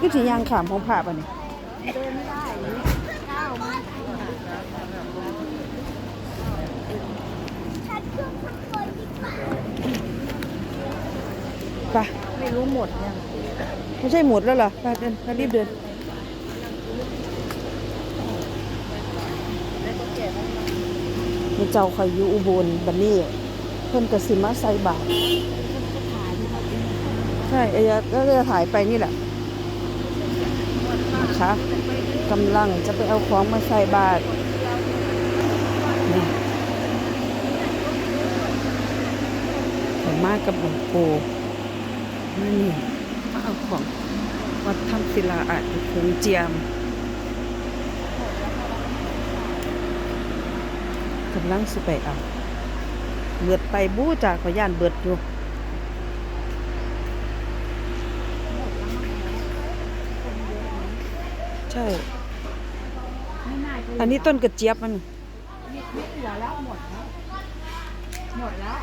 ก็สิยางขามของผ่าป่ะนี่เดินไม่ได้ก้าวมาไปไม่รู้หมดยังไม่ใช่หมดแล้วเหรอไปเดินไปรีบเดินมีเจ้าคอยอยู่อุบลบันนี้ เพิ่นกสิมาใส่บาตร ใช่เอยาก็จะถ่ายไปนี่แหละนะคะกำลังจะไปเอาของมาใส่บาตรผมมากับหลวงปู่นี่มาเอาของวัดถ้ำศิลาอาจคงเจียมกำลังสิไปเอาเบิดไปบู้จากขอยานเบิดอยู่ ใช่ ไม่น่าจะอันนี้ต้นกระเจี๊ยบมัน ไม่ไม่เหลือแล้วหมดแล้วหมดแล้ว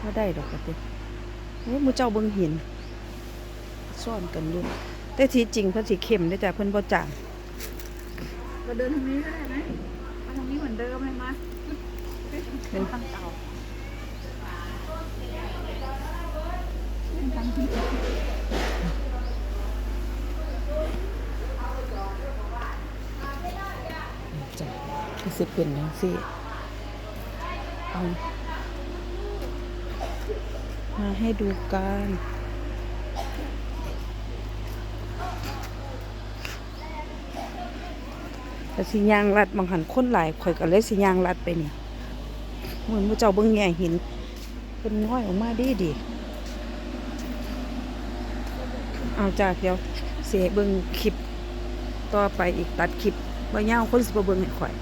ไม่ได้ดอกกระติโอ้ยหมูเจ้าเบิ่งเห็น ซ่อนกันอยู่แต่ที่จริงเพิ่นสิเข้มได้อแต่เพิ่นบ่จางเราเดินทางนี้ก็ได้ไหมมาทางนี้เหมือนเดิมเลยมาเป็นทางเก่าเป็นทางที่ จ้ะ ก็สิเป็นจังซี่เอามาให้ดูกันแต่สิยางลัดบางหันคนหลายข่อยก็เลยสิยางลัดไปนี่เหมือนผู้เจ้าเบิ่งแง่หินเป็นน้อยออกมาดีดีเอาจ้าเดี๋ยวเสียเบิ่งคลิป ต่อไปอีกตัดคลิปบ่ยาวคนสิบ่เบิ่งให้ข่อย